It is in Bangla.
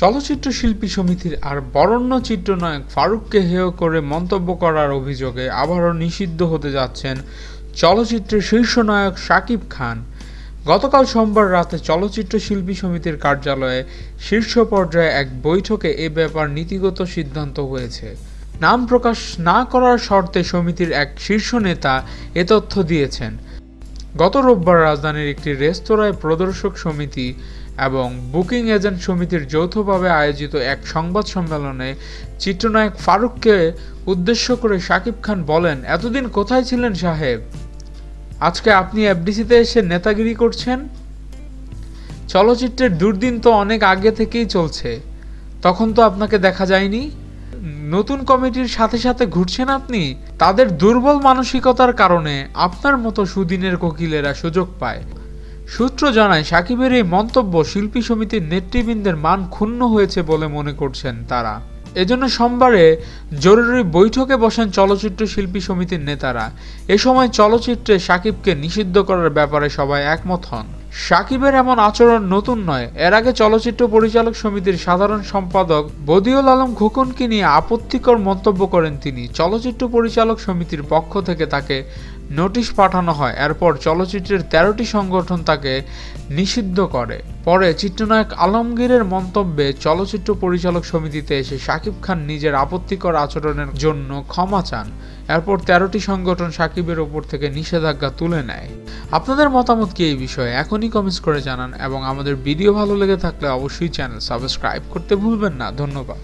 চলচ্চিত্র শিল্পী সমিতির আর বরণ্য চিত্রনায়ক ফারুককে হেয় করে মন্তব্য করার অভিযোগে আবারও নিষিদ্ধ হতে যাচ্ছেন চলচ্চিত্রের শীর্ষ নায়ক শাকিব খান। গতকাল সোমবার রাতে চলচ্চিত্র শিল্পী সমিতির কার্যালয়ে শীর্ষ পর্যায়ে এক বৈঠকে এ ব্যাপার নীতিগত সিদ্ধান্ত হয়েছে। নাম প্রকাশ না করার শর্তে সমিতির এক শীর্ষ নেতা এ তথ্য দিয়েছেন। গত রোববার রাজধানীর একটি রেস্তোরাঁয় প্রদর্শক সমিতি এবং বুকিং এজেন্ট সমিতির যৌথভাবে আয়োজিত এক সংবাদ সম্মেলনে চিত্রনায়ক ফারুককে উদ্দেশ্য করে শাকিব খান বলেন, এতদিন কোথায় ছিলেন সাহেব? আজকে আপনি এফডিসিতে এসে নেতাগিরি করছেন? চলচ্চিত্রের দুর্দিন তো অনেক আগে থেকেই চলছে। তখন তো আপনাকে দেখা যায়নি? নতুন কমিটির সাথে সাথে ঘুরছেন আপনি? তাদের দুর্বল মানসিকতার কারণে আপনার মতো সুদিনের কোকিলেরা সুযোগ পায়। সূত্র জানায়, সাকিবের এই মন্তব্য শিল্পী সমিতির নেতৃবৃন্দের মান ক্ষুণ্ণ হয়েছে বলে মনে করছেন তারা। এজন্য সোমবারে জরুরি বৈঠকে বসেন চলচ্চিত্র শিল্পী সমিতির নেতারা। এ সময় চলচ্চিত্রে সাকিবকে নিষিদ্ধ করার ব্যাপারে সবাই একমত হন। সাকিবের এমন আচরণ নতুন নয়। এর আগে চলচ্চিত্র পরিচালক সমিতির সাধারণ সম্পাদক বদিউল আলম খোকনকে নিয়ে আপত্তিকর মন্তব্য করেন তিনি। চলচ্চিত্র পরিচালক সমিতির পক্ষ থেকে তাকে নোটিশ পাঠানো হয়, এরপর চলচ্চিত্রের তেরোটি সংগঠন তাকে নিষিদ্ধ করে। পরে চিত্রনায়ক আলমগীরের মন্তব্যে চলচ্চিত্র পরিচালক সমিতিতে এসে শাকিব খান নিজের আপত্তিকর আচরণের জন্য ক্ষমা চান। এরপর তেরোটি সংগঠন সাকিবের ওপর থেকে নিষেধাজ্ঞা তুলে নেয়। আপনাদের মতামত কি এই বিষয়ে? এখনই কমেন্টস করে জানান এবং আমাদের ভিডিও ভালো লেগে থাকলে অবশ্যই চ্যানেল সাবস্ক্রাইব করতে ভুলবেন না। ধন্যবাদ।